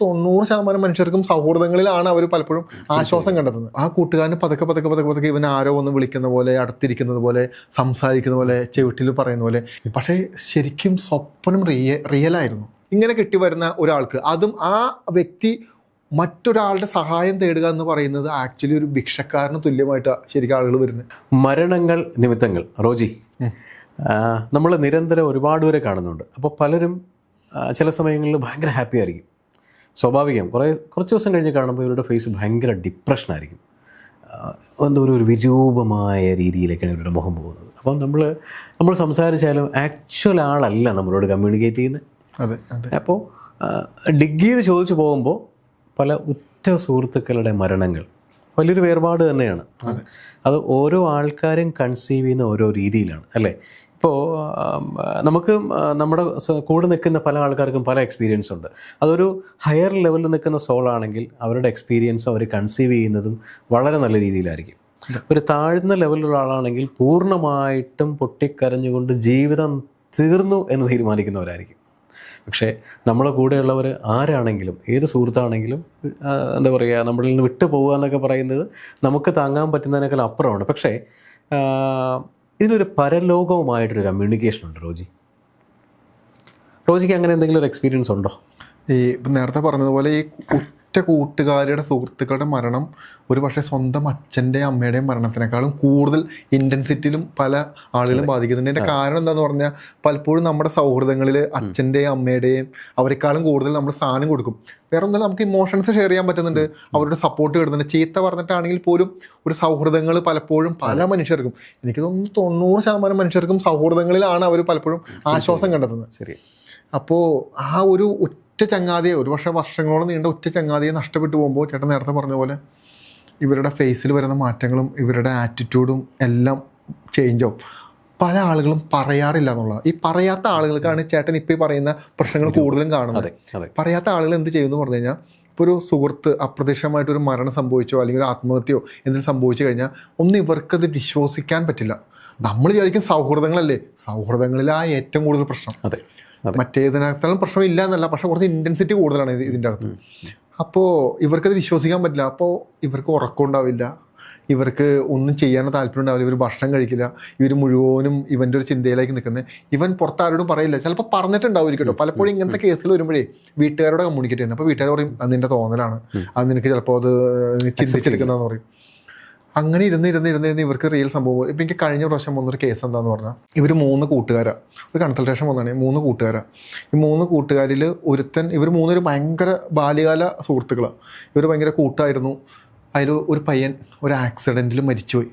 തൊണ്ണൂറ് ശതമാനം മനുഷ്യർക്കും സൗഹൃദങ്ങളിലാണ് അവർ പലപ്പോഴും ആശ്വാസം കണ്ടെത്തുന്നത്. ആ കൂട്ടുകാരന് പതുക്കെ പതുക്കെ പതുക്കെ പതുക്കെ ഇവൻ ആരോ ഒന്ന് വിളിക്കുന്ന പോലെ അടുത്തിരിക്കുന്നത് പോലെ സംസാരിക്കുന്ന പോലെ ചെവിട്ടിൽ പറയുന്ന പോലെ. പക്ഷേ ശരിക്കും സ്വപ്നം റിയ റിയലായിരുന്നു ഇങ്ങനെ കിട്ടി വരുന്ന ഒരാൾക്ക് അതും ആ വ്യക്തി മറ്റൊരാളുടെ സഹായം തേടുക എന്ന് പറയുന്നത് ആക്ച്വലി ഒരു ഭിക്ഷക്കാരന് തുല്യമായിട്ട് ശരിക്കും ആളുകൾ വരുന്നത്. മരണങ്ങൾ നിമിത്തങ്ങൾ. റോജി നമ്മൾ നിരന്തരം ഒരുപാട് പേരെ കാണുന്നുണ്ട്. അപ്പോൾ പലരും ചില സമയങ്ങളിൽ ഭയങ്കര ഹാപ്പി ആയിരിക്കും. സ്വാഭാവികം. കുറേ കുറച്ച് ദിവസം കഴിഞ്ഞ് കാണുമ്പോൾ ഇവരുടെ ഫേസ് ഭയങ്കര ഡിപ്രഷനായിരിക്കും എന്തോ ഒരു വിരൂപമായ രീതിയിലേക്കാണ് ഇവരുടെ മുഖം പോകുന്നത്. അപ്പം നമ്മൾ നമ്മൾ സംസാരിച്ചാലും ആക്ച്വൽ ആളല്ല നമ്മളോട് കമ്മ്യൂണിക്കേറ്റ് ചെയ്യുന്നത്. അതെ അതെ. അപ്പോൾ ഡിഗ് ചെയ്ത് ചോദിച്ചു പോകുമ്പോൾ പല ഉറ്റ സുഹൃത്തുക്കളുടെ മരണങ്ങൾ വലിയൊരു വേർപാട് തന്നെയാണ്. അത്. ഓരോ ആൾക്കാരും കൺസീവ് ചെയ്യുന്ന ഓരോ രീതിയിലാണ് അല്ലേ? ഇപ്പോൾ നമുക്ക് നമ്മുടെ കൂടെ നിൽക്കുന്ന പല ആൾക്കാർക്കും പല എക്സ്പീരിയൻസ് ഉണ്ട്. അതൊരു ഹയർ ലെവലിൽ നിൽക്കുന്ന സോൾ ആണെങ്കിൽ അവരുടെ എക്സ്പീരിയൻസ് അവർ കൺസീവ് ചെയ്യുന്നതും വളരെ നല്ല രീതിയിലായിരിക്കും. ഒരു താഴ്ന്ന ലെവലിലുള്ള ആളാണെങ്കിൽ പൂർണമായിട്ടും പൊട്ടിക്കരഞ്ഞുകൊണ്ട് ജീവിതം തീർന്നു എന്ന് തീരുമാനിക്കുന്നവരായിരിക്കും. പക്ഷേ നമ്മളെ കൂടെയുള്ളവർ ആരാണെങ്കിലും ഏത് സുഹൃത്താണെങ്കിലും എന്താ പറയുക നമ്മളിൽ നിന്ന് വിട്ടു പോകുക എന്നൊക്കെ പറയുന്നത് നമുക്ക് താങ്ങാൻ പറ്റുന്നതിനേക്കാൾ അപ്പുറമാണ്. പക്ഷേ ആ, ഇതിനൊരു പരലോകവുമായിട്ടൊരു കമ്മ്യൂണിക്കേഷൻ ഉണ്ട് റോജി. റോജിക്ക് അങ്ങനെ എന്തെങ്കിലും ഒരു എക്സ്പീരിയൻസ് ഉണ്ടോ? ഈ നേരത്തെ പറഞ്ഞതുപോലെ ഈ ഉറ്റ കൂട്ടുകാരുടെ സുഹൃത്തുക്കളുടെ മരണം ഒരു പക്ഷേ സ്വന്തം അച്ഛന്റെയും അമ്മയുടെയും മരണത്തിനേക്കാളും കൂടുതൽ ഇന്റൻസിറ്റിയിലും പല ആളുകളും ബാധിക്കുന്നുണ്ട്. അതിന്റെ കാരണം എന്താണെന്ന് പറഞ്ഞാൽ പലപ്പോഴും നമ്മുടെ സൗഹൃദങ്ങളിൽ അച്ഛന്റെയും അമ്മയുടെയും അവരെക്കാളും കൂടുതൽ നമ്മൾ സ്ഥാനം കൊടുക്കും. വേറെ ഒന്നും നമുക്ക് ഇമോഷൻസ് ഷെയർ ചെയ്യാൻ പറ്റുന്നുണ്ട്. അവരുടെ സപ്പോർട്ട് കിട്ടുന്നുണ്ട്. ചീത്ത പറഞ്ഞിട്ടാണെങ്കിൽ പോലും ഒരു സൗഹൃദങ്ങൾ പലപ്പോഴും പല മനുഷ്യർക്കും എനിക്ക് തോന്നുന്നു തൊണ്ണൂറ് ശതമാനം മനുഷ്യർക്കും സൗഹൃദങ്ങളിലാണ് അവർ പലപ്പോഴും ആശ്വാസം കണ്ടെത്തുന്നത്. ശരി. അപ്പോൾ ആ ഒരു ഒറ്റ ചങ്ങാതിയെ ഒരുപക്ഷെ വർഷങ്ങളോളം നീണ്ട ഒറ്റ ചങ്ങാതിയെ നഷ്ടപ്പെട്ടു പോകുമ്പോൾ ചേട്ടൻ നേരത്തെ പറഞ്ഞ പോലെ ഇവരുടെ ഫേസിൽ വരുന്ന മാറ്റങ്ങളും ഇവരുടെ ആറ്റിറ്റ്യൂഡും എല്ലാം ചേഞ്ച് ആവും. പല ആളുകളും പറയാറില്ല എന്നുള്ളതാണ്. ഈ പറയാത്ത ആളുകൾക്കാണ് ചേട്ടൻ ഇപ്പോൾ ഈ പറയുന്ന പ്രശ്നങ്ങൾ കൂടുതലും കാണുന്നത്. പറയാത്ത ആളുകൾ എന്ത് ചെയ്യുമെന്ന് പറഞ്ഞു കഴിഞ്ഞാൽ ഇപ്പോൾ ഒരു സുഹൃത്ത് അപ്രതീക്ഷിതമായിട്ട് ഒരു മരണം സംഭവിച്ചോ അല്ലെങ്കിൽ ഒരു ആത്മഹത്യയോ എന്തെങ്കിലും സംഭവിച്ചു കഴിഞ്ഞാൽ ഒന്നും ഇവർക്കത് വിശ്വസിക്കാൻ പറ്റില്ല. നമ്മൾ വിചാരിക്കും സൗഹൃദങ്ങളല്ലേ? സൗഹൃദങ്ങളിലാണ് ഏറ്റവും കൂടുതൽ പ്രശ്നം. അതെ മറ്റേതിനകത്താലും പ്രശ്നമില്ല എന്നല്ല പക്ഷെ കുറച്ച് ഇന്റൻസിറ്റി കൂടുതലാണ് ഇത് ഇതിന്റെ അകത്ത് അപ്പോൾ ഇവർക്കത് വിശ്വസിക്കാൻ പറ്റില്ല. അപ്പോൾ ഇവർക്ക് ഉറക്കം ഉണ്ടാവില്ല. ഇവർക്ക് ഒന്നും ചെയ്യാൻ താല്പര്യം ഉണ്ടാവില്ല. ഇവർ ഭക്ഷണം കഴിക്കില്ല. ഇവർ മുഴുവനും ഇവന്റെ ഒരു ചിന്തയിലേക്ക് നിൽക്കുന്നത് ഇവൻ പുറത്ത് ആരോടും പറയില്ല. ചിലപ്പോൾ പറഞ്ഞിട്ടുണ്ടാവും കേട്ടോ. പലപ്പോഴും ഇങ്ങനത്തെ കേസിൽ വരുമ്പോഴേ വീട്ടുകാരോട് കമ്മ്യൂണിക്കേറ്റ് ചെയ്യുന്നത് അപ്പോൾ വീട്ടുകാർ പറയും അത് നിന്റെ തോന്നലാണ്. അത് നിനക്ക് ചിലപ്പോൾ അത് ചിന്തിച്ചെടുക്കുന്നതെന്ന് പറയും. അങ്ങനെ ഇരുന്ന് ഇരുന്ന് ഇരുന്ന് ഇരുന്ന് ഇവർക്ക് റിയൽ സംഭവം ഇപ്പം എനിക്ക് കഴിഞ്ഞ പ്രാവശ്യം വന്നൊരു കേസ് എന്താന്ന് പറഞ്ഞാൽ ഇവർ മൂന്ന് കൂട്ടുകാരാണ് ഒരു കൺസൾട്ടേഷൻ വന്നതാണ് മൂന്ന് കൂട്ടുകാരാണ് ഈ മൂന്ന് കൂട്ടുകാരിൽ ഒരുത്തൻ ഇവർ മൂന്നൊരു ഭയങ്കര ബാല്യകാല സുഹൃത്തുക്കളാണ് ഇവർ ഭയങ്കര കൂട്ടായിരുന്നു. അതിൽ ഒരു പയ്യൻ ഒരു ആക്സിഡന്റിൽ മരിച്ചുപോയി.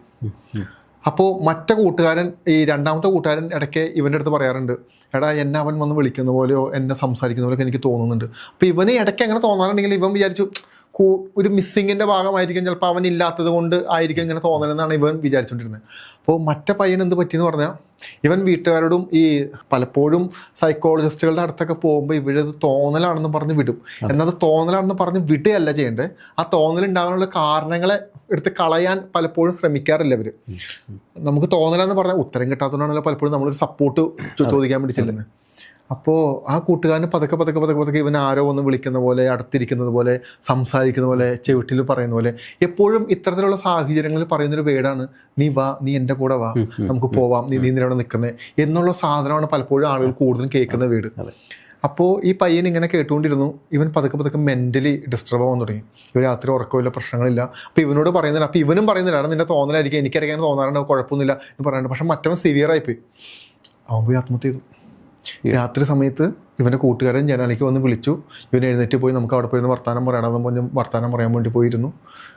അപ്പോൾ മറ്റേ കൂട്ടുകാരൻ ഈ രണ്ടാമത്തെ കൂട്ടുകാരൻ ഇടയ്ക്ക് ഇവന്റെ അടുത്ത് പറയാറുണ്ട് എടാ എന്നെ അവൻ വന്ന് വിളിക്കുന്ന പോലെയോ എന്നെ സംസാരിക്കുന്ന പോലെയൊക്കെ എനിക്ക് തോന്നുന്നുണ്ട്. അപ്പോൾ ഇവന് ഇടയ്ക്ക് അങ്ങനെ തോന്നാറുണ്ടെങ്കിൽ ഇവൻ വിചാരിച്ചു ഒരു മിസ്സിങ്ങിന്റെ ഭാഗമായിരിക്കും ചിലപ്പോൾ അവൻ ഇല്ലാത്തത് കൊണ്ട് ആയിരിക്കും ഇങ്ങനെ തോന്നലെന്നാണ് ഇവൻ വിചാരിച്ചുകൊണ്ടിരുന്നത് അപ്പോൾ മറ്റേ പയ്യൻ എന്ത് പറ്റിയെന്ന് പറഞ്ഞാൽ ഇവൻ വീട്ടുകാരോടും ഈ പലപ്പോഴും സൈക്കോളജിസ്റ്റുകളുടെ അടുത്തൊക്കെ പോകുമ്പോൾ ഇവരത് തോന്നലാണെന്ന് പറഞ്ഞ് വിടും. എന്നാൽ തോന്നലാണെന്ന് പറഞ്ഞ് വിടുകയല്ല ചെയ്യേണ്ടത് ആ തോന്നലുണ്ടാകാനുള്ള കാരണങ്ങളെ എടുത്ത് കളയാൻ പലപ്പോഴും ശ്രമിക്കാറില്ല അവർ നമുക്ക് തോന്നലാന്ന് പറഞ്ഞാൽ ഉത്തരം കിട്ടാത്തതുകൊണ്ടാണല്ലോ പലപ്പോഴും നമ്മളൊരു സപ്പോർട്ട് ചോദിക്കാൻ വേണ്ടി ചെല്ലുന്നത് അപ്പോൾ ആ കൂട്ടുകാരന് പതുക്കെ പതുക്കെ പതുക്കെ പതുക്കെ ഇവൻ ആരോ ഒന്ന് വിളിക്കുന്ന പോലെ അടുത്തിരിക്കുന്നത് പോലെ സംസാരിക്കുന്ന പോലെ ചെവിട്ടിൽ പറയുന്ന പോലെ എപ്പോഴും ഇത്തരത്തിലുള്ള സാഹചര്യങ്ങളിൽ പറയുന്നൊരു വേടാണ് നീ വാ നീ എന്റെ കൂടെ വാ നമുക്ക് പോവാം നീ നീ അവിടെ നിൽക്കുന്നത് എന്നുള്ള സാധനമാണ് പലപ്പോഴും ആളുകൾ കൂടുതലും കേൾക്കുന്ന വീട്. അപ്പോൾ ഈ പയ്യൻ ഇങ്ങനെ കേട്ടുകൊണ്ടിരുന്നു ഇവൻ പതുക്കെ പതുക്കെ മെന്റലി ഡിസ്റ്റർബ് ആവാൻ തുടങ്ങി. ഇവർ രാത്രി ഉറക്കമില്ല പ്രശ്നങ്ങളില്ല. അപ്പോൾ ഇവനോട് പറയുന്നില്ല അപ്പോൾ ഇവനും പറയുന്നില്ല നിന്റെ തോന്നലായിരിക്കും എനിക്കിടയ്ക്ക് അങ്ങനെ തോന്നാറുണ്ട് കുഴപ്പമൊന്നുമില്ല എന്ന് പറയാനുണ്ട് പക്ഷെ മറ്റവൻ സിവിയർ ആയിപ്പോയി. അവൻ പോയി ആത്മഹത്യ ചെയ്തു. രാത്രി സമയത്ത് ഇവന്റെ കൂട്ടുകാരൻ ജനാലിക്ക് വന്ന് വിളിച്ചു. ഇവൻ എഴുന്നേറ്റ് പോയി നമുക്ക് അവിടെ പോയിരുന്ന് വർത്താനം പറയണമെന്ന് പറഞ്ഞ് വർത്താനം പറയാൻ വേണ്ടി പോയിരുന്നു.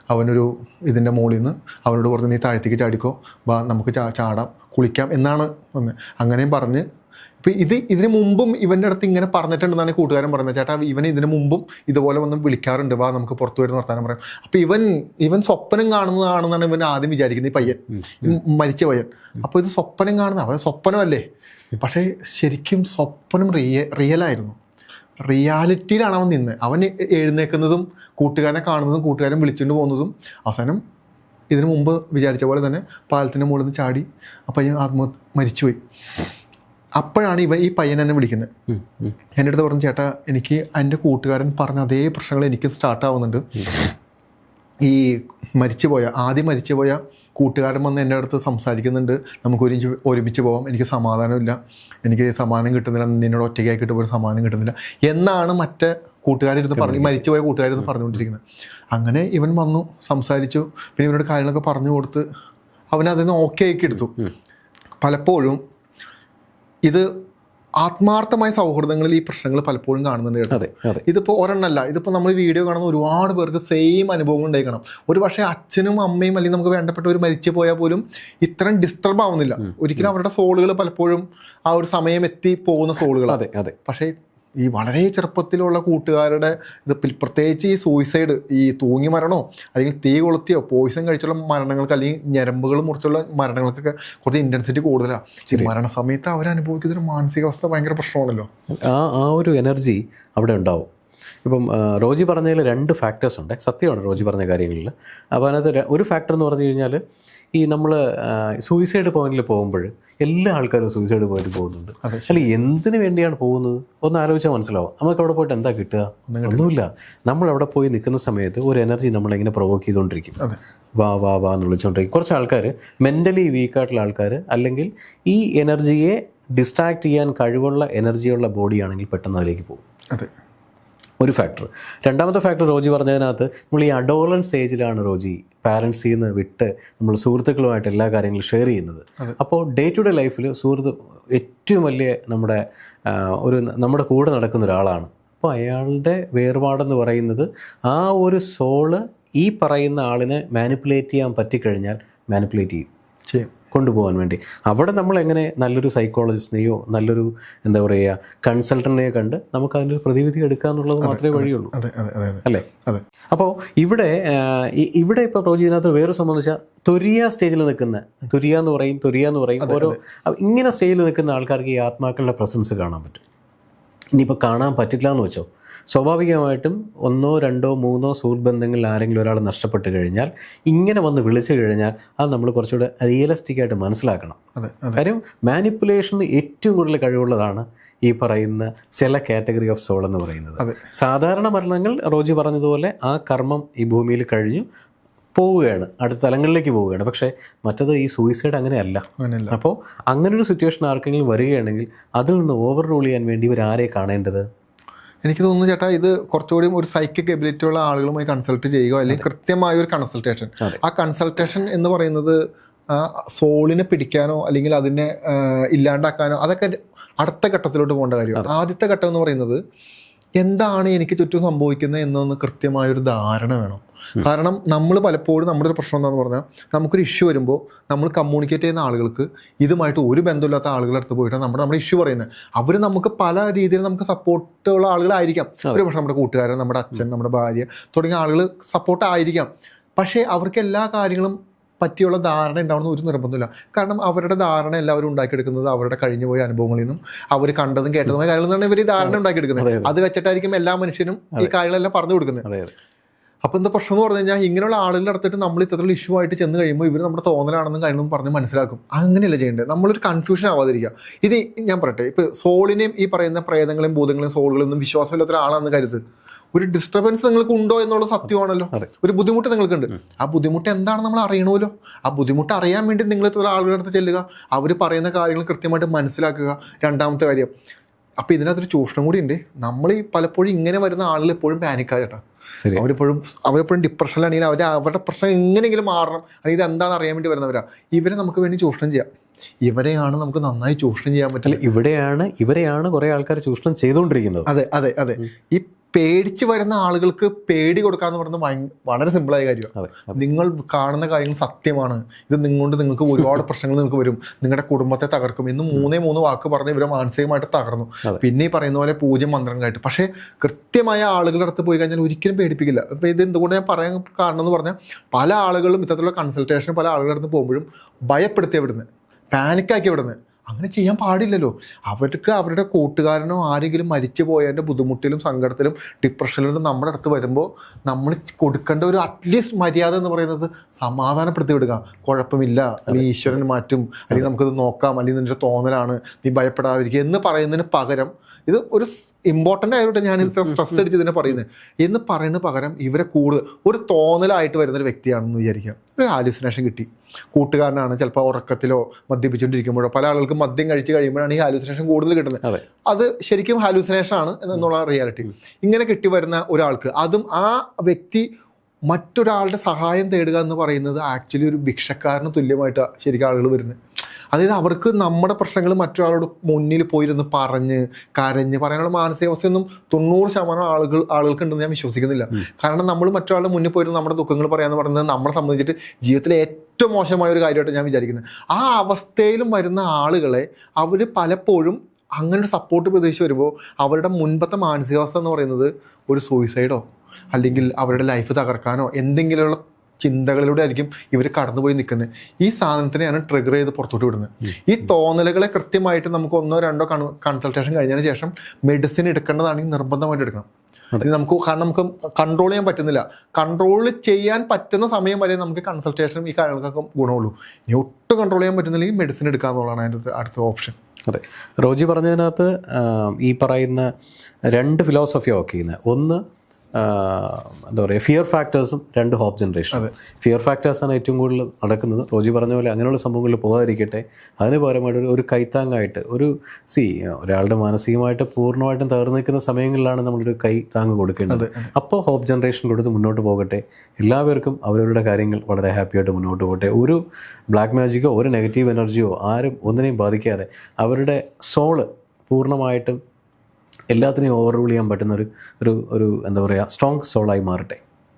അവനൊരു ഇതിന്റെ മുകളിൽ നിന്ന് അവനോട് പറഞ്ഞു നീ താഴത്തേക്ക് ചാടിക്കോ. വാ നമുക്ക് ചാടാം. കുളിക്കാം എന്നാണ് വന്നത് അങ്ങനെയും പറഞ്ഞ് ഇപ്പം ഇത് ഇതിനു മുമ്പും ഇവന്റെ അടുത്ത് ഇങ്ങനെ പറഞ്ഞിട്ടുണ്ടെന്നാണ് കൂട്ടുകാരൻ പറയുന്നത്. ചേട്ടാ ഇവൻ ഇതിനു മുമ്പും ഇതുപോലെ വന്ന് വിളിക്കാറുണ്ട്. വാ നമുക്ക് പുറത്തു വരുന്ന വർത്താനം പറയാം. അപ്പം ഇവൻ ഇവൻ സ്വപ്നം കാണുന്നതാണെന്നാണ് ഇവൻ ആദ്യം വിചാരിക്കുന്നത് ഈ പയ്യൻ. മരിച്ച പയ്യൻ. അപ്പോൾ ഇത് സ്വപ്നം കാണുന്ന അവൻ സ്വപ്നമല്ലേ? പക്ഷേ ശരിക്കും സ്വപ്നം റിയ റിയലായിരുന്നു. റിയാലിറ്റിയിലാണ് അവൻ നിന്ന്. അവൻ എഴുന്നേക്കുന്നതും കൂട്ടുകാരനെ കാണുന്നതും കൂട്ടുകാരൻ വിളിച്ചുകൊണ്ട് പോകുന്നതും അവസാനം ഇതിനു മുമ്പ് വിചാരിച്ച പോലെ തന്നെ പാലത്തിന്റെ മുകളിൽ നിന്ന് ചാടി അപ്പം ഞാൻ ആത്മഹത്യ മരിച്ചുപോയി. അപ്പോഴാണ് ഇവ ഈ പയ്യൻ എന്നെ വിളിക്കുന്നത്. എന്റെ അടുത്ത് പറഞ്ഞു ചേട്ടാ എനിക്ക് എന്റെ കൂട്ടുകാരൻ പറഞ്ഞ അതേ പ്രശ്നങ്ങൾ എനിക്കും സ്റ്റാർട്ട് ആവുന്നുണ്ട്. ഈ മരിച്ചുപോയ ആദ്യം മരിച്ചുപോയ കൂട്ടുകാരൻ വന്ന് എന്റെ അടുത്ത് സംസാരിക്കുന്നുണ്ട്. നമുക്ക് ഒരുമിച്ച് ഒരുമിച്ച് പോകാം എനിക്ക് സമാധാനമില്ല. എനിക്ക് സമാധാനം കിട്ടുന്നില്ല. നിന്നോട് ഒറ്റയ്ക്കാക്കിയിട്ട് ഒരു സമാധാനം കിട്ടുന്നില്ല. എന്നാണ് മറ്റേ കൂട്ടുകാരിരുന്ന് പറഞ്ഞു മരിച്ചുപോയ കൂട്ടുകാരിരുന്ന് പറഞ്ഞുകൊണ്ടിരിക്കുന്നത്. അങ്ങനെ ഇവൻ വന്നു സംസാരിച്ചു. പിന്നെ ഇവനോട് കാര്യങ്ങളൊക്കെ പറഞ്ഞു കൊടുത്ത് അവൻ അതിൽ നിന്ന് ഓക്കെ ആക്കി എടുത്തു പലപ്പോഴും ഇത് ആത്മാർത്ഥമായ സൗഹൃദങ്ങളിൽ ഈ പ്രശ്നങ്ങൾ പലപ്പോഴും കാണുന്നുണ്ട് കേട്ടോ. അതെ അതെ. ഇതിപ്പോൾ ഒരെണ്ണമല്ല ഇതിപ്പോൾ നമ്മൾ വീഡിയോ കാണുന്ന ഒരുപാട് പേർക്ക് സെയിം അനുഭവം ഉണ്ടായിക്കണം ഒരു പക്ഷേ അച്ഛനും അമ്മയും അല്ലെങ്കിൽ നമുക്ക് വേണ്ടപ്പെട്ടവർ മരിച്ചു പോയാൽ പോലും ഇത്രയും ഡിസ്റ്റർബ് ആവുന്നില്ല. ഒരിക്കലും അവരുടെ സോളുകൾ പലപ്പോഴും ആ ഒരു സമയം എത്തി പോകുന്ന സോളുകൾ അതെ അതെ. പക്ഷേ ഈ വളരെ ചെറുപ്പത്തിലുള്ള കൂട്ടുകാരുടെ ഇത് പ്രത്യേകിച്ച് ഈ സൂയിസൈഡ് ഈ തൂങ്ങി മരണോ അല്ലെങ്കിൽ തീ കൊളുത്തിയോ പോയിസൺ കഴിച്ചുള്ള മരണങ്ങൾക്ക് അല്ലെങ്കിൽ ഞരമ്പുകൾ മുറിച്ചുള്ള മരണങ്ങൾക്കൊക്കെ കുറച്ച് ഇന്റൻസിറ്റി കൂടുതലാണ് മരണസമയത്ത് അവരനുഭവിക്കുന്ന ഒരു മാനസികാവസ്ഥ ഭയങ്കര പ്രശ്നമാണല്ലോ. ആ ആ ഒരു എനർജി അവിടെ ഉണ്ടാവും. ഇപ്പം റോജി പറഞ്ഞതിൽ രണ്ട് ഫാക്ടേഴ്സ് ഉണ്ട്. സത്യമാണ് റോജി പറഞ്ഞ കാര്യങ്ങളിൽ. അപ്പോൾ അതിനകത്ത് ഒരു ഫാക്ടർ എന്ന് പറഞ്ഞു കഴിഞ്ഞാൽ ഈ നമ്മൾ സൂയിസൈഡ് പോയിന്റിൽ പോകുമ്പോൾ എല്ലാ ആൾക്കാരും സൂയിസൈഡ് പോയിന്റ് പോകുന്നുണ്ട്. അല്ല എന്തിനു വേണ്ടിയാണ് പോകുന്നത്? ഒന്ന് ആലോചിച്ചാൽ മനസ്സിലാവും. നമുക്ക് അവിടെ പോയിട്ട് എന്താ കിട്ടുക? ഒന്നുമില്ല. നമ്മൾ അവിടെ പോയി നിൽക്കുന്ന സമയത്ത് ഒരു എനർജി നമ്മളിങ്ങനെ പ്രൊവോക്ക് ചെയ്തുകൊണ്ടിരിക്കും വാ വാ വാ എന്ന് വിളിച്ചുകൊണ്ടിരിക്കും കുറച്ച് ആൾക്കാർ മെന്റലി വീക്കായിട്ടുള്ള ആൾക്കാർ അല്ലെങ്കിൽ ഈ എനർജിയെ ഡിസ്ട്രാക്ട് ചെയ്യാൻ കഴിവുള്ള എനർജിയുള്ള ബോഡിയാണെങ്കിൽ പെട്ടെന്ന് അതിലേക്ക് പോകും. അതെ. ഒരു ഫാക്ടർ രണ്ടാമത്തെ ഫാക്ടർ റോജി പറഞ്ഞതിനകത്ത് നമ്മൾ ഈ അഡോളൻ സ്റ്റേജിലാണ് റോജി പാരൻസിൽ നിന്ന് വിട്ട് നമ്മൾ സുഹൃത്തുക്കളുമായിട്ട് എല്ലാ കാര്യങ്ങളും ഷെയർ ചെയ്യുന്നത്. അപ്പോൾ ഡേ ടു ഡേ ലൈഫിൽ സുഹൃത്ത് ഏറ്റവും വലിയ നമ്മുടെ ഒരു നമ്മുടെ കൂടെ നടക്കുന്ന ഒരാളാണ്. അപ്പോൾ അയാളുടെ വേർപാടെന്ന് പറയുന്നത് ആ ഒരു സോൾ ഈ പറയുന്ന ആളിനെ മാനിപ്പുലേറ്റ് ചെയ്യാൻ പറ്റിക്കഴിഞ്ഞാൽ മാനിപ്പുലേറ്റ് ചെയ്യും. ചെയ്യും. കൊണ്ടുപോകാൻ വേണ്ടി. അവിടെ നമ്മൾ എങ്ങനെ നല്ലൊരു സൈക്കോളജിസ്റ്റിനെയോ നല്ലൊരു എന്താ പറയുക കൺസൾട്ടന്റിനെയോ കണ്ട് നമുക്ക് അതിന്റെ പ്രതിവിധി എടുക്കുക എന്നുള്ളത് മാത്രമേ വഴിയുള്ളൂ. അല്ലേ? അതെ. അപ്പോൾ ഇവിടെ ഇവിടെ ഇപ്പോൾ പ്രോജിനകത്ത് വേറെ സംബന്ധിച്ചാൽ തുരിയ സ്റ്റേജിൽ നിൽക്കുന്ന തുരിയ എന്ന് പറയും തുരിയ എന്ന് പറയും ഓരോ ഇങ്ങനെ സ്റ്റേജിൽ നിൽക്കുന്ന ആൾക്കാർക്ക് ഈ ആത്മാക്കളുടെ പ്രസൻസ് കാണാൻ പറ്റും. ഇനിയിപ്പോൾ കാണാൻ പറ്റില്ല എന്ന് വെച്ചോ സ്വാഭാവികമായിട്ടും ഒന്നോ രണ്ടോ മൂന്നോ സുഹൃത്ത് ബന്ധങ്ങളിൽ ആരെങ്കിലും ഒരാൾ നഷ്ടപ്പെട്ട് കഴിഞ്ഞാൽ ഇങ്ങനെ വന്ന് വിളിച്ചു കഴിഞ്ഞാൽ അത് നമ്മൾ കുറച്ചുകൂടെ റിയലിസ്റ്റിക് ആയിട്ട് മനസ്സിലാക്കണം. കാര്യം മാനിപ്പുലേഷന് ഏറ്റവും കൂടുതൽ കഴിവുള്ളതാണ് ഈ പറയുന്ന ചില കാറ്റഗറി ഓഫ് സോൾ എന്ന് പറയുന്നത്. സാധാരണ മരണങ്ങൾ റോജി പറഞ്ഞതുപോലെ ആ കർമ്മം ഈ ഭൂമിയിൽ കഴിഞ്ഞു പോവുകയാണ്. അടുത്ത തലങ്ങളിലേക്ക് പോവുകയാണ്. പക്ഷേ മറ്റത് ഈ സൂയിസൈഡ് അങ്ങനെയല്ല. അങ്ങനെയല്ല. അപ്പോൾ അങ്ങനൊരു സിറ്റുവേഷൻ ആർക്കെങ്കിലും വരികയാണെങ്കിൽ അതിൽ നിന്ന് ഓവർ റൂൾ ചെയ്യാൻ വേണ്ടി ഇവർ ആരെ കാണേണ്ടത്? എനിക്ക് തോന്നുന്നു ചേട്ടാ ഇത് കുറച്ചുകൂടി ഒരു സൈക്കിക് എബിലിറ്റി ഉള്ള ആളുകളുമായി കൺസൾട്ട് ചെയ്യുക അല്ലെങ്കിൽ കൃത്യമായ ഒരു കൺസൾട്ടേഷൻ ആ കൺസൾട്ടേഷൻ എന്ന് പറയുന്നത് ആ സോളിനെ പിടിക്കാനോ അല്ലെങ്കിൽ അതിനെ ഇല്ലാണ്ടാക്കാനോ അതൊക്കെ അടുത്ത ഘട്ടത്തിലോട്ട് പോകേണ്ട കാര്യമാണ്. ആദ്യത്തെ ഘട്ടം എന്ന് പറയുന്നത് എന്താണ് എനിക്ക് ചുറ്റും സംഭവിക്കുന്നത് എന്നൊന്ന് കൃത്യമായൊരു ധാരണ വേണം. കാരണം നമ്മൾ പലപ്പോഴും നമ്മുടെ ഒരു പ്രശ്നം എന്താണെന്ന് പറഞ്ഞാൽ നമുക്കൊരു ഇഷ്യൂ വരുമ്പോൾ നമ്മൾ കമ്മ്യൂണിക്കേറ്റ് ചെയ്യുന്ന ആളുകൾക്ക് ഇതുമായിട്ട് ഒരു ബന്ധമില്ലാത്ത ആളുകളുടെ അടുത്ത് പോയിട്ട് നമ്മുടെ നമ്മുടെ ഇഷ്യൂ പറയുന്നത്. അവർ നമുക്ക് പല രീതിയിൽ നമുക്ക് സപ്പോർട്ടുള്ള ആളുകളായിരിക്കാം. ഒരു പക്ഷേ നമ്മുടെ കൂട്ടുകാരൻ നമ്മുടെ അച്ഛൻ നമ്മുടെ ഭാര്യ തുടങ്ങിയ ആളുകൾ സപ്പോർട്ട് ആയിരിക്കാം. പക്ഷേ അവർക്ക് എല്ലാ കാര്യങ്ങളും പറ്റിയുള്ള ധാരണ ഉണ്ടാവണമെന്ന് ഒരു നിർബന്ധമില്ല. കാരണം അവരുടെ ധാരണ എല്ലാവരും ഉണ്ടാക്കിയെടുക്കുന്നത്. അവരുടെ കഴിഞ്ഞു പോയ അനുഭവങ്ങളിൽ നിന്നും അവർ കണ്ടതും കേട്ടതുമായ കാര്യങ്ങളിൽ നിന്നാണ് ഇവർ ഈ ധാരണ ഉണ്ടാക്കിയെടുക്കുന്നത്. അത് വെച്ചിട്ടായിരിക്കും എല്ലാ മനുഷ്യനും ഈ കാര്യങ്ങളെല്ലാം പറഞ്ഞു കൊടുക്കുന്നത്. അപ്പോൾ എന്താ പ്രശ്നം എന്ന് പറഞ്ഞു കഴിഞ്ഞാൽ ഇങ്ങനെയുള്ള ആളുകളുടെ അടുത്തിട്ട് നമ്മൾ ഇത്തരത്തിലുള്ള ഇഷ്യൂ ആയിട്ട് ചെന്ന് കഴിയുമ്പോൾ ഇവർ നമ്മുടെ തോന്നലാണെന്നും കാര്യങ്ങളും പറഞ്ഞ് മനസ്സിലാക്കും. അങ്ങനെയല്ല ചെയ്യേണ്ടത്? നമ്മളൊരു കൺഫ്യൂഷൻ ആവാതിരിക്കുക. ഇത് ഞാൻ പറയട്ടെ ഇപ്പോൾ സോളിനെയും ഈ പറയുന്ന പ്രേതങ്ങളെയും ഭൂതങ്ങളെയും സോളുകളൊന്നും വിശ്വാസമില്ലാത്ത ഒരാളാണെന്ന് കരുത്. ഒരു ഡിസ്റ്റർബൻസ് നിങ്ങൾക്ക് ഉണ്ടോ എന്നുള്ള സത്യമാണല്ലോ. ഒരു ബുദ്ധിമുട്ട് നിങ്ങൾക്കുണ്ട്. ആ ബുദ്ധിമുട്ട് എന്താണെന്ന് നമ്മൾ അറിയണമല്ലോ. ആ ബുദ്ധിമുട്ട് അറിയാൻ വേണ്ടി നിങ്ങൾ ഇത്ര ആളുകളുടെ അടുത്ത് ചെല്ലുക. അവർ പറയുന്ന കാര്യങ്ങൾ കൃത്യമായിട്ട് മനസ്സിലാക്കുക. രണ്ടാമത്തെ കാര്യം അപ്പോൾ ഇതിനകത്തൊരു ചൂഷണം കൂടി ഉണ്ട് നമ്മൾ ഈ പലപ്പോഴും ഇങ്ങനെ വരുന്ന ആളുകൾ എപ്പോഴും പാനിക്കാതെട്ടാ ശരി. അവരെപ്പോഴും അവരെപ്പോഴും ഡിപ്രഷനിലാണെങ്കിൽ അവർ അവരുടെ പ്രശ്നം എങ്ങനെയെങ്കിലും മാറണം. അല്ലെങ്കിൽ ഇത് എന്താണെന്ന് അറിയാൻ വേണ്ടി വരുന്നവരാ. ഇവരെ നമുക്ക് വേണ്ടി ചൂഷണം ചെയ്യാം. ഇവരെയാണ് നമുക്ക് നന്നായി ചൂഷണം ചെയ്യാൻ പറ്റില്ല ഇവിടെയാണ് ഇവരെയാണ് കുറേ ആൾക്കാർ ചൂഷണം ചെയ്തുകൊണ്ടിരിക്കുന്നത്. അതെ അതെ അതെ. ഈ പേടിച്ച് വരുന്ന ആളുകൾക്ക് പേടി കൊടുക്കാന്ന് പറയുന്നത് ഭയ- വളരെ സിമ്പിളായ കാര്യമാണ് നിങ്ങൾ കാണുന്ന കാര്യങ്ങൾ സത്യമാണ്. ഇത് നിങ്ങോണ്ട് നിങ്ങൾക്ക് ഒരുപാട് പ്രശ്നങ്ങൾ നിങ്ങൾക്ക് വരും. നിങ്ങളുടെ കുടുംബത്തെ തകർക്കും ഇന്ന് മൂന്നേ മൂന്ന് വാക്ക് പറഞ്ഞ് ഇവരെ മാനസികമായിട്ട് തകർന്നു. പിന്നെ ഈ പറയുന്ന പോലെ പൂജ്യം മന്ത്രങ്ങളായിട്ട്. പക്ഷേ കൃത്യമായ ആളുകളുടെ അടുത്ത് പോയി കഴിഞ്ഞാൽ ഒരിക്കലും പേടിപ്പിക്കില്ല. അപ്പോൾ ഇത് എന്തുകൊണ്ട് ഞാൻ പറയാൻ കാരണം എന്ന് പറഞ്ഞാൽ പല ആളുകളും ഇത്തരത്തിലുള്ള കൺസൾട്ടേഷൻ പല ആളുകളുടെ അടുത്ത് പോകുമ്പോഴും ഭയപ്പെടുത്തിയ വിടുന്നത് പാനിക്കാക്കി വിടുന്നത് അങ്ങനെ ചെയ്യാൻ പാടില്ലല്ലോ. അവർക്ക് അവരുടെ കൂട്ടുകാരനോ ആരെങ്കിലും മരിച്ചു പോയതിന്റെ ബുദ്ധിമുട്ടിലും സങ്കടത്തിലും ഡിപ്രഷനിലും നമ്മുടെ അടുത്ത് വരുമ്പോൾ നമ്മൾ കൊടുക്കേണ്ട ഒരു അറ്റ്ലീസ്റ്റ് മര്യാദ എന്ന് പറയുന്നത് സമാധാനപ്പെടുത്തി വിടുക കുഴപ്പമില്ല അല്ലെങ്കിൽ ഈശ്വരൻ മാറ്റും. അല്ലെങ്കിൽ നമുക്കിത് നോക്കാം. അല്ലെങ്കിൽ നിന്റെ തോന്നലാണ്. നീ ഭയപ്പെടാതിരിക്കുക എന്ന് പറയുന്നതിന് പകരം ഇത് ഒരു ഇമ്പോർട്ടന്റ് ആയിട്ട് ഞാൻ ഇത്ര സ്ട്രെസ് അടിച്ച് ഇതിനെ പറയുന്നത് എന്ന് പറയുന്നതിന് പകരം ഇവരെ കൂടുതൽ ഒരു തോന്നലായിട്ട് വരുന്നൊരു വ്യക്തിയാണെന്ന് വിചാരിക്കുക. ഒരു ഹാലുസിനേഷൻ കിട്ടി. കൂട്ടുകാരനാണ് ചിലപ്പോൾ ഉറക്കത്തിലോ മദ്യപിച്ചുകൊണ്ടിരിക്കുമ്പോഴോ പല ആളുകൾക്കും മദ്യം കഴിച്ച് കഴിയുമ്പോഴാണ് ഈ ഹാലുസിനേഷൻ കൂടുതൽ കിട്ടുന്നത്. അതെ. ശരിക്കും ഹാലുസിനേഷൻ ആണ് എന്നുള്ള റിയാലിറ്റി ഇങ്ങനെ കിട്ടി വരുന്ന ഒരാൾക്ക് അതും ആ വ്യക്തി മറ്റൊരാളുടെ സഹായം തേടുക എന്ന് പറയുന്നത് ആക്ച്വലി ഒരു ഭിക്ഷക്കാരന് തുല്യമായിട്ടാണ് ശരിക്കും ആളുകൾ വരുന്നത്. അതായത് അവർക്ക് നമ്മുടെ പ്രശ്നങ്ങൾ മറ്റൊരാളോട് മുന്നിൽ പോയിരുന്ന് പറഞ്ഞ് കരഞ്ഞ് പറയാനുള്ള മാനസികാവസ്ഥയൊന്നും തൊണ്ണൂറ് ശതമാനം ആളുകൾ ആളുകൾക്കുണ്ടെന്ന് ഞാൻ വിശ്വസിക്കുന്നില്ല. കാരണം നമ്മൾ മറ്റൊരാളുടെ മുന്നിൽ പോയിരുന്ന് നമ്മുടെ ദുഃഖങ്ങൾ പറയാന്ന് പറയുന്നത് നമ്മളെ സംബന്ധിച്ചിട്ട് ജീവിതത്തിലെ ഏറ്റവും മോശമായ ഒരു കാര്യമായിട്ട് ഞാൻ വിചാരിക്കുന്നത്. ആ അവസ്ഥയിലും വരുന്ന ആളുകളെ അവർ പലപ്പോഴും അങ്ങനെ ഒരു സപ്പോർട്ട് പ്രതീക്ഷിച്ച് വരുമ്പോൾ അവരുടെ മുൻപത്തെ മാനസികാവസ്ഥ എന്ന് പറയുന്നത് ഒരു സൂയിസൈഡോ അല്ലെങ്കിൽ അവരുടെ ലൈഫ് തകർക്കാനോ എന്തെങ്കിലുമുള്ള ചിന്തകളിലൂടെ ആയിരിക്കും ഇവർ കടന്നുപോയി നിൽക്കുന്നത് ഈ സാധനത്തിനെയാണ് ട്രിഗർ ചെയ്ത് പുറത്തോട്ട് വിടുന്നത് ഈ തോന്നലുകളെ കൃത്യമായിട്ട് നമുക്ക് ഒന്നോ രണ്ടോ കൺസൾട്ടേഷൻ കഴിഞ്ഞതിന് ശേഷം മെഡിസിൻ എടുക്കേണ്ടതാണെങ്കിൽ നിർബന്ധമായിട്ട് എടുക്കണം. നമുക്ക് കാരണം നമുക്ക് കൺട്രോൾ ചെയ്യാൻ പറ്റുന്നില്ല. കൺട്രോൾ ചെയ്യാൻ പറ്റുന്ന സമയം വരെ നമുക്ക് കൺസൾട്ടേഷനും ഈ കാര്യങ്ങൾക്കൊക്കെ ഗുണമുള്ളൂ. ഇനി ഒട്ടും കൺട്രോൾ ചെയ്യാൻ പറ്റുന്നില്ലെങ്കിൽ മെഡിസിൻ എടുക്കുക എന്നുള്ളതാണ് അതിന്റെ അടുത്ത ഓപ്ഷൻ അതെ. റോജി പറഞ്ഞതിനകത്ത് ഈ പറയുന്ന രണ്ട് ഫിലോസഫിയാണ് വർക്ക് ചെയ്യുന്നത് ഒന്ന് എന്താ പറയുക ഫിയർ ഫാക്ടേഴ്സും രണ്ട് ഹോപ്പ് ജനറേഷൻ ഫിയർ ഫാക്ടേഴ്സാണ് ഏറ്റവും കൂടുതൽ നടക്കുന്നത്. റോജി പറഞ്ഞ പോലെ അങ്ങനെയുള്ള സംഭവങ്ങളിൽ പോകാതിരിക്കട്ടെ. അതിന് പകരമായിട്ട് ഒരു- കൈത്താങ്ങായിട്ട് ഒരു സി ഒരാളുടെ മാനസികമായിട്ട് പൂർണമായിട്ടും തകർന്നു നിൽക്കുന്ന സമയങ്ങളിലാണ് നമ്മളൊരു കൈ താങ്ങ് കൊടുക്കേണ്ടത്. അപ്പോൾ ഹോപ്പ് ജനറേഷൻ കൊടുത്ത് മുന്നോട്ട് പോകട്ടെ. എല്ലാവർക്കും അവരവരുടെ കാര്യങ്ങൾ വളരെ ഹാപ്പിയായിട്ട് മുന്നോട്ട് പോകട്ടെ. ഒരു ബ്ലാക്ക് മാജിക്കോ ഒരു നെഗറ്റീവ് എനർജിയോ ആരും ഒന്നിനെയും ബാധിക്കാതെ അവരുടെ സോൾ പൂർണമായിട്ടും എല്ലാത്തിനെയും ഓവർ റൂൾ ചെയ്യാൻ പറ്റുന്ന ഒരു ഒരു എന്താ പറയുക സ്ട്രോങ് സോളായി മാറട്ടെ.